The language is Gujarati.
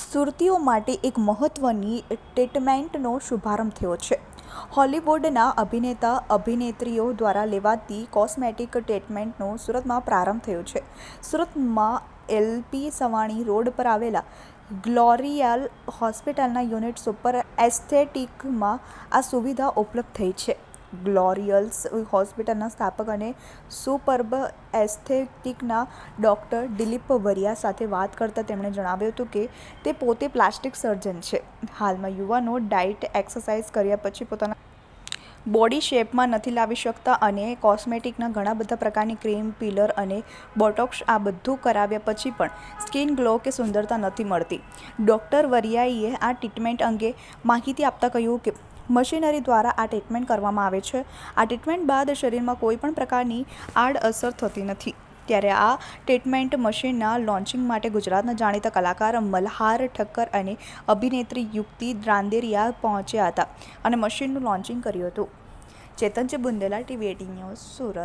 સુરતીઓ માટે એક મહત્ત્વની ટ્રીટમેન્ટનો શુભારંભ થયો છે. હોલિવૂડના અભિનેતા, અભિનેત્રીઓ દ્વારા લેવાતી કોસ્મેટિક ટ્રીટમેન્ટનો સુરતમાં પ્રારંભ થયો છે. સુરતમાં એલપી સવાણી રોડ પર આવેલા ગ્લોરિયલ હોસ્પિટલના યુનિટ સુપર એસ્થેટિકમાં આ સુવિધા ઉપલબ્ધ થઈ છે. ગ્લોરિયલ્સ હોસ્પિટલના સ્થાપક અને સુપર્બ એસ્થેટિકના ડૉક્ટર દિલીપ વરિયા સાથે વાત કરતાં તેમણે જણાવ્યું હતું કે તે પોતે પ્લાસ્ટિક સર્જન છે. હાલમાં યુવાનો ડાયટ એક્સરસાઇઝ કર્યા પછી પોતાના બોડી શેપમાં નથી લાવી શકતા અને કોસ્મેટિકના ઘણા બધા પ્રકારની ક્રીમ, પીલર અને બોટોક્સ આ બધું કરાવ્યા પછી પણ સ્કિન ગ્લો કે સુંદરતા નથી મળતી. ડૉક્ટર વરિયાઈએ આ ટ્રીટમેન્ટ અંગે માહિતી આપતા કહ્યું કે મશીનરી દ્વારા આ ટ્રીટમેન્ટ કરવામાં આવે છે. આ ટ્રીટમેન્ટ બાદ શરીરમાં કોઈ પણ પ્રકારની આડઅસર થતી નથી. ત્યારે આ ટ્રીટમેન્ટ મશીનના લોન્ચિંગ માટે ગુજરાતના જાણીતા કલાકાર મલ્હાર ઠક્કર અને અભિનેત્રી યુક્તિ દ્રાંદેરિયા પહોંચ્યા હતા અને મશીનનું લોન્ચિંગ કર્યું હતું. ચેતનજી Bundela, TV AT news Surat.